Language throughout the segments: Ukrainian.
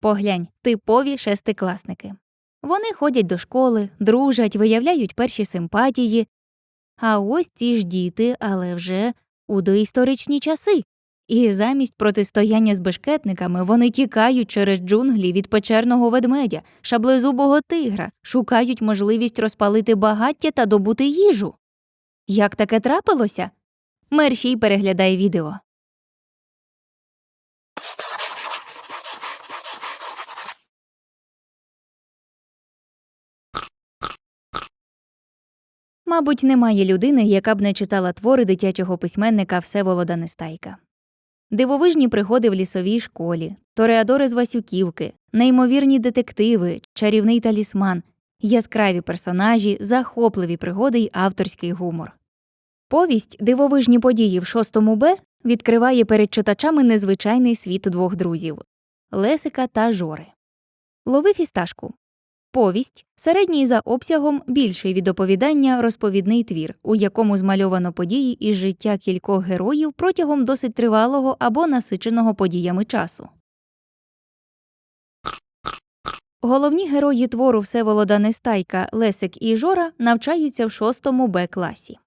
Поглянь, типові шестикласники. Вони ходять до школи, дружать, виявляють перші симпатії. А ось ці ж діти, але вже у доісторичні часи. І замість протистояння з бешкетниками вони тікають через джунглі від печерного ведмедя, шаблезубого тигра, шукають можливість розпалити багаття та добути їжу. Як таке трапилося? Мерщій переглядає відео. Мабуть, немає людини, яка б не читала твори дитячого письменника Всеволода Нестайка. Дивовижні пригоди в лісовій школі, тореадори з Васюківки, неймовірні детективи, чарівний талісман, яскраві персонажі, захопливі пригоди й авторський гумор. Повість Дивовижні події в шостому Б відкриває перед читачами незвичайний світ двох друзів Лесика та Жори. Лови фісташку. Повість середній за обсягом більший від оповідання розповідний твір, у якому змальовано події із життя кількох героїв протягом досить тривалого або насиченого подіями часу. Головні герої твору Всеволода Нестайка Лесик і Жора навчаються в шостому Б класі.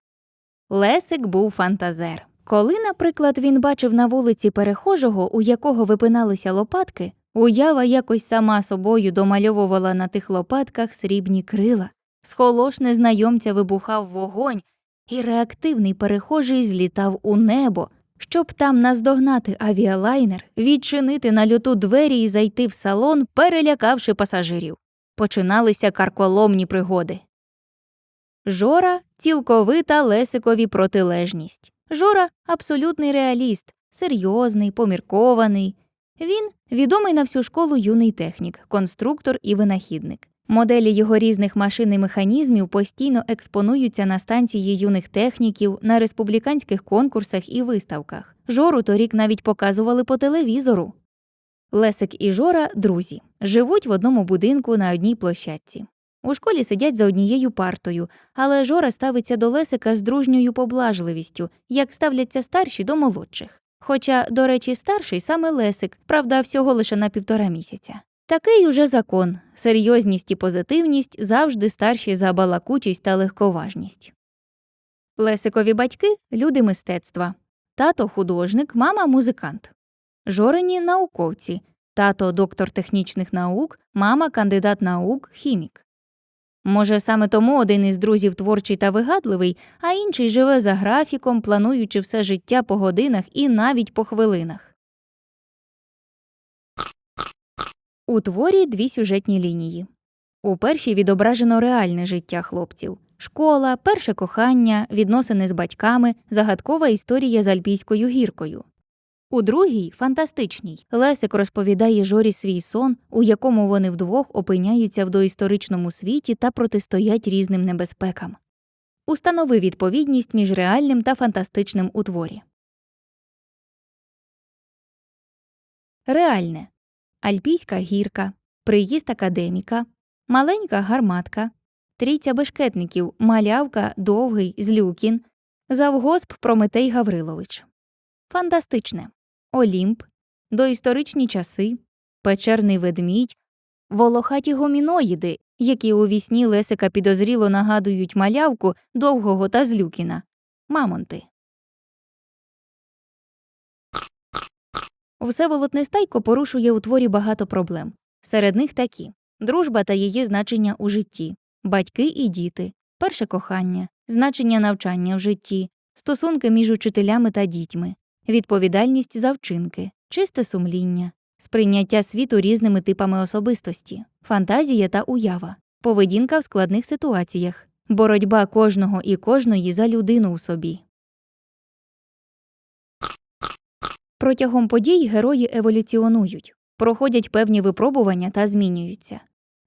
Лесик був фантазер. Коли, наприклад, він бачив на вулиці перехожого, у якого випиналися лопатки, уява якось сама собою домальовувала на тих лопатках срібні крила, схолош незнайомця вибухав вогонь, і реактивний перехожий злітав у небо, щоб там наздогнати авіалайнер, відчинити на льоту двері і зайти в салон, перелякавши пасажирів. Починалися карколомні пригоди. Жора цілковита Лесикові протилежність. Жора абсолютний реаліст, серйозний, поміркований. Він відомий на всю школу юний технік, конструктор і винахідник. Моделі його різних машин і механізмів постійно експонуються на станції юних техніків, на республіканських конкурсах і виставках. Жору торік навіть показували по телевізору. Лесик і Жора друзі, живуть в одному будинку на одній площадці. У школі сидять за однією партою, але Жора ставиться до Лесика з дружньою поблажливістю, як ставляться старші до молодших. Хоча, до речі, старший саме Лесик, правда, всього лише на півтора місяця. Такий уже закон серйозність і позитивність завжди старші за балакучість та легковажність. Лесикові батьки люди мистецтва. Тато художник, мама музикант. Жорені науковці. Тато доктор технічних наук, мама кандидат наук, хімік. Може, саме тому один із друзів творчий та вигадливий, а інший живе за графіком, плануючи все життя по годинах і навіть по хвилинах. У творі дві сюжетні лінії. У першій відображено реальне життя хлопців школа, перше кохання, відносини з батьками, загадкова історія з альпійською гіркою. У другій фантастичній Лесик розповідає Жорі свій сон, у якому вони вдвох опиняються в доісторичному світі та протистоять різним небезпекам. Установи відповідність між реальним та фантастичним у творі. Реальне Альпійська гірка, приїзд академіка, маленька гарматка, трійця бешкетників, малявка, довгий, злюкін, завгосп Прометей Гаврилович. Фантастичне Олімп, доісторичні часи, печерний ведмідь, волохаті гоміноїди, які у вісні Лесика підозріло нагадують малявку довгого та злюкіна, мамонти. Всеволод Нестайко порушує у творі багато проблем. Серед них такі. Дружба та її значення у житті, батьки і діти, перше кохання, значення навчання в житті, стосунки між учителями та дітьми, відповідальність за вчинки, чисте сумління, сприйняття світу різними типами особистості, фантазія та уява, поведінка в складних ситуаціях, боротьба кожного і кожної за людину у собі. Протягом подій герої еволюціонують, проходять певні випробування та змінюються.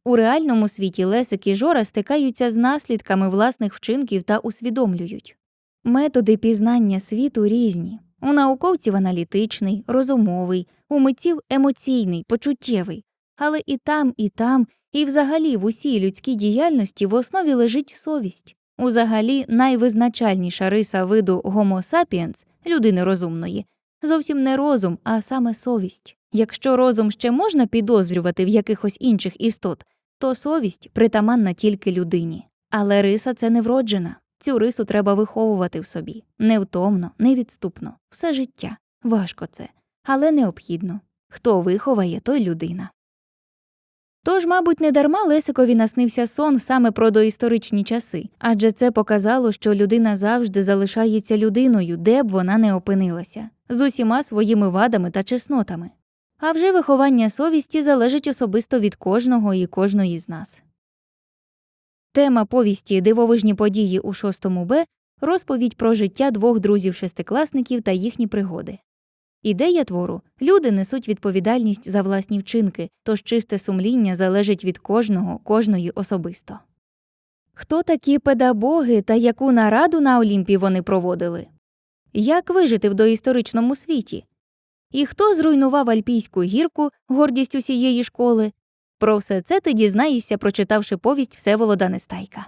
У реальному світі Лесик і Жора стикаються з наслідками власних вчинків та усвідомлюють. Методи пізнання світу різні. У науковців аналітичний, розумовий, у митців емоційний, почуттєвий. Але і там, і там, і взагалі в усій людській діяльності в основі лежить совість. Узагалі найвизначальніша риса виду Homo sapiens, людини розумної, зовсім не розум, а саме совість. Якщо розум ще можна підозрювати в якихось інших істот, то совість притаманна тільки людині. Але риса це не вроджена. Цю рису треба виховувати в собі невтомно, невідступно, все життя. Важко це, але необхідно. Хто виховає, той людина. Тож, мабуть, недарма Лесикові наснився сон саме про доісторичні часи, адже це показало, що людина завжди залишається людиною, де б вона не опинилася, з усіма своїми вадами та чеснотами. А вже виховання совісті залежить особисто від кожного і кожної з нас. Тема повісті Дивовижні події у 6 Б розповідь про життя двох друзів-шестикласників та їхні пригоди. Ідея твору люди несуть відповідальність за власні вчинки, тож чисте сумління залежить від кожного, кожної особисто. Хто такі педагоги та яку нараду на Олімпі вони проводили? Як вижити в доісторичному світі? І хто зруйнував Альпійську гірку, гордість усієї школи? Про все це ти дізнаєшся, прочитавши повість Всеволода Нестайка.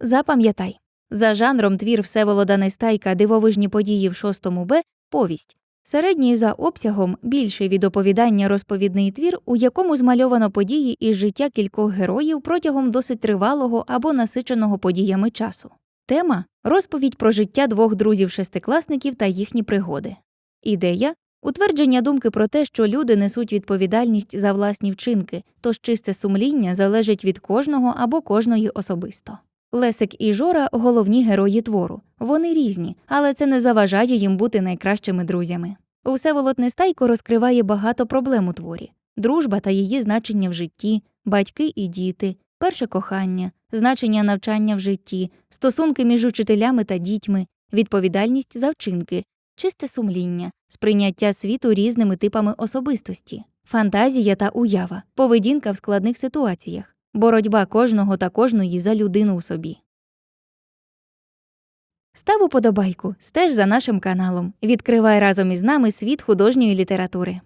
Запам'ятай. За жанром твір Всеволода Нестайка Дивовижні події в 6 Б повість. Середній за обсягом більший від оповідання розповідний твір, у якому змальовано події із життя кількох героїв протягом досить тривалого або насиченого подіями часу. Тема розповідь про життя двох друзів-шестикласників та їхні пригоди. Ідея утвердження думки про те, що люди несуть відповідальність за власні вчинки, тож чисте сумління залежить від кожного або кожної особисто. Лесик і Жора головні герої твору. Вони різні, але це не заважає їм бути найкращими друзями. Всеволод Нестайко розкриває багато проблем у творі: дружба та її значення в житті, батьки і діти, перше кохання, значення навчання в житті, стосунки між учителями та дітьми, відповідальність за вчинки, чисте сумління, сприйняття світу різними типами особистості, фантазія та уява, поведінка в складних ситуаціях, боротьба кожного та кожної за людину у собі. Став уподобайку, стеж за нашим каналом. Відкривай разом із нами світ художньої літератури.